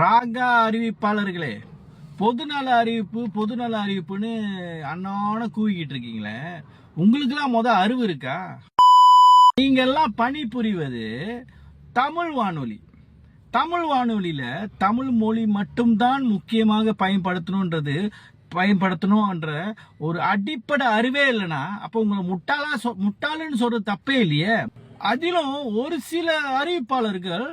ராகா அறிவிப்பாளர்களே பொதுநல அறிவிப்பு பொதுநல அறிவிப்புன்னு அண்ணான கூவிக்கிட்டு இருக்கீங்களே உங்களுக்குலாம் முத அறிவு இருக்கா? நீங்கெல்லாம் பணிபுரிவது தமிழ் வானொலி. தமிழ் வானொலியில தமிழ் மொழி மட்டும்தான் முக்கியமாக பயன்படுத்தணுன்றது பயன்படுத்தணும்ன்ற ஒரு அடிப்படை அறிவே இல்லைன்னா அப்போ உங்களை முட்டாளா முட்டாளுன்னு சொல்றது தப்பே இல்லையே. அதிலும் ஒரு சில அறிவிப்பாளர்கள்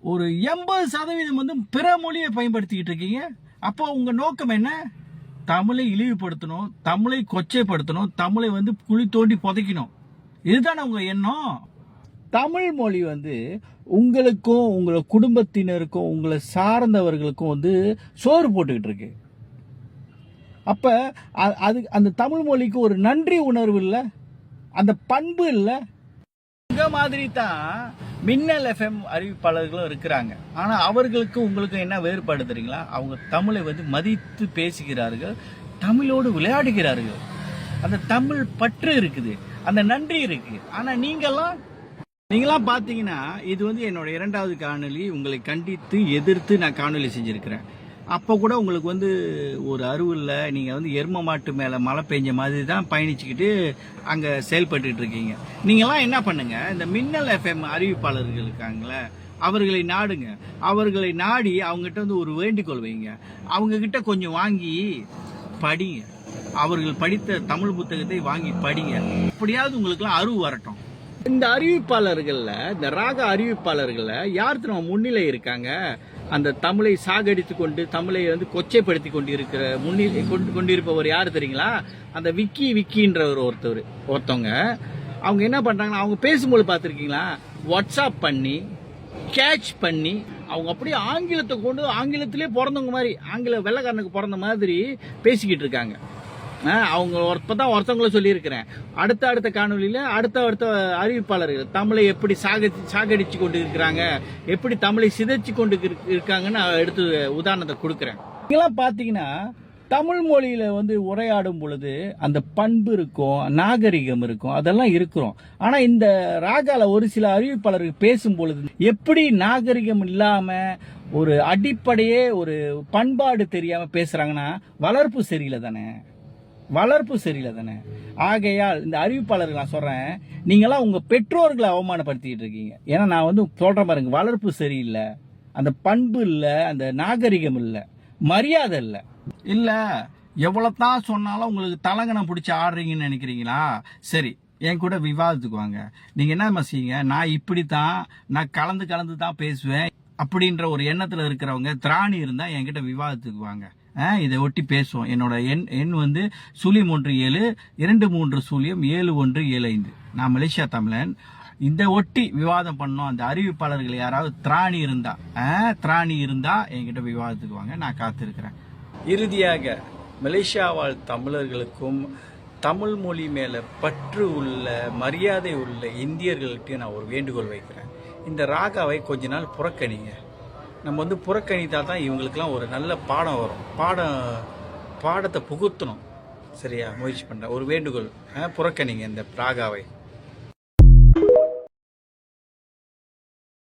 ஒரு எண்பது சதவீதம் வந்து பிற மொழியை பயன்படுத்திக்கிட்டு இருக்கீங்க. அப்போ உங்க நோக்கம் என்ன? தமிழை இழிவுபடுத்தணும் தமிழை கொச்சைப்படுத்தணும் தமிழை வந்து குழி தோண்டி புதைக்கணும். இதுதானே உங்க எண்ணம்? தமிழ் மொழி வந்து உங்களுக்கும் உங்களை குடும்பத்தினருக்கும் உங்களை சார்ந்தவர்களுக்கும் வந்து சோறு போட்டுக்கிட்டு இருக்கு. அப்ப அது அந்த தமிழ் மொழிக்கு ஒரு நன்றி உணர்வு இல்லை? அந்த பண்பு இல்லை? இந்த மாதிரி தான் மின்னல் எஃப்எம் அறிவிப்பாளர்களும் இருக்கிறாங்க. ஆனால் அவர்களுக்கு உங்களுக்கு என்ன வேறுபாடு தெரியுங்களா? அவங்க தமிழை வந்து மதித்து பேசுகிறார்கள் தமிழோடு விளையாடுகிறார்கள். அந்த தமிழ் பற்று இருக்குது அந்த நன்றி இருக்கு. ஆனால் நீங்கள்லாம் நீங்களாம் பார்த்தீங்கன்னா இது வந்து என்னோட இரண்டாவது காணொளி. உங்களை கண்டித்து எதிர்த்து நான் காணொளி செஞ்சுருக்கிறேன். அப்போ கூட உங்களுக்கு வந்து ஒரு அறிவு இல்லை. நீங்கள் வந்து எரும மாட்டு மேலே மழை பெஞ்ச மாதிரி தான் பயணிச்சுக்கிட்டு அங்கே செயல்பட்டுட்டு இருக்கீங்க. நீங்களாம் என்ன பண்ணுங்க? இந்த மின்னல் எஃப்எம் அறிவிப்பாளர்கள் இருக்காங்களே அவர்களை நாடுங்க. அவர்களை நாடி அவங்ககிட்ட வந்து ஒரு வேண்டுகோள் வைங்க. அவங்கக்கிட்ட கொஞ்சம் வாங்கி படிங்க. அவர்கள் படித்த தமிழ் புத்தகத்தை வாங்கி படிங்க. எப்படியாவது உங்களுக்குலாம் அறிவு வரட்டும். இந்த அறிவிப்பாளர்கள்ல இந்த ராக அறிவிப்பாளர்கள்ல யார் நம்ம முன்னிலை இருக்காங்க? அந்த தமிழை சாகடித்து கொண்டு தமிழை வந்து கொச்சைப்படுத்தி கொண்டு இருக்கிற முன்னிலை கொண்டு கொண்டிருப்பவர் யார் தெரியுங்களா? அந்த விக்கி விக்கின்றவர் ஒருத்தவர் ஒருத்தவங்க. அவங்க என்ன பண்றாங்கன்னா அவங்க பேசும்போது பார்த்துருக்கீங்களா? வாட்ஸ்அப் பண்ணி கேட்ச் பண்ணி அவங்க அப்படியே ஆங்கிலத்தை கொண்டு ஆங்கிலத்திலே பிறந்தவங்க மாதிரி ஆங்கில வெள்ளக்காரனுக்கு பிறந்த மாதிரி பேசிக்கிட்டு இருக்காங்க. அவங்க அவங்க இப்பதான் ஒருத்தவங்கள சொல்லியிருக்கிறேன். அடுத்த அடுத்த காணொலியில் அடுத்த அடுத்த அறிவிப்பாளர்கள் தமிழை எப்படி சாகடி சாகடிச்சு கொண்டு இருக்கிறாங்க எப்படி தமிழை சிதைச்சு கொண்டு இருக்காங்கன்னு நான் எடுத்து உதாரணத்தை கொடுக்குறேன். இதெல்லாம் பார்த்தீங்கன்னா தமிழ் மொழியில் வந்து உரையாடும் பொழுது அந்த பண்பு இருக்கும் நாகரிகம் இருக்கும் அதெல்லாம் இருக்கிறோம். ஆனால் இந்த ராகால ஒரு சில அறிவிப்பாளர்கள் பேசும் பொழுது எப்படி நாகரிகம் இல்லாமல் ஒரு அடிப்படையே ஒரு பண்பாடு தெரியாமல் பேசுகிறாங்கன்னா வளர்ப்பு சரியில்லை தானே? வளர்ப்பு சரியில்லை தானே? ஆகையால் இந்த அறிவிப்பாளர்கள் நான் சொல்கிறேன் நீங்களாம் உங்கள் பெற்றோர்களை அவமானப்படுத்திக்கிட்டு இருக்கீங்க. ஏன்னா நான் வந்து சொல்றேன் பாருங்க வளர்ப்பு சரியில்லை அந்த பண்பு இல்லை அந்த நாகரிகம் இல்லை மரியாதை இல்லை. இல்லை எவ்வளோ தான் சொன்னாலும் உங்களுக்கு தலங்கணம் பிடிச்சி ஆடுறீங்கன்னு நினைக்கிறீங்களா? சரி என் கூட விவாதத்துக்கு வாங்க நீங்கள் என்ன செய்யுங்க நான் இப்படித்தான் நான் கலந்து கலந்து தான் பேசுவேன் அப்படின்ற ஒரு எண்ணத்தில் இருக்கிறவங்க திராணி இருந்தால் என்கிட்ட விவாதத்துக்கு வாங்க இதை ஒட்டி பேசுவோம். என்னோட எண் எண் வந்து சுழியம் ஒன்று ஏழு இரண்டு மூன்று சுழியம் ஏழு ஒன்று ஏழு ஐந்து. நான் மலேசியா தமிழன். இந்த ஒட்டி விவாதம் பண்ணோம். அந்த அறிவிப்பாளர்கள் யாராவது திராணி இருந்தா ஆ, திராணி இருந்தா என்கிட்ட விவாதத்துக்கு வாங்க நான் காத்திருக்கிறேன். இறுதியாக மலேசியா வாழ் தமிழர்களுக்கும் தமிழ் மொழி மேலே பற்று உள்ள மரியாதை உள்ள இந்தியர்கள்ட்ட நான் ஒரு வேண்டுகோள் வைக்கிறேன். இந்த ராகாவை கொஞ்ச நாள் புறக்கணிங்க. நம்ம வந்து புறக்கணித்தா தான் இவங்களுக்கெல்லாம் ஒரு நல்ல பாடம் வரும். பாடம் பாடத்தை புகுத்தணும். சரியா? முயற்சி பண்ணுறேன் ஒரு வேண்டுகோள். ஆ, புறக்கணிங்க இந்த ராகாவை.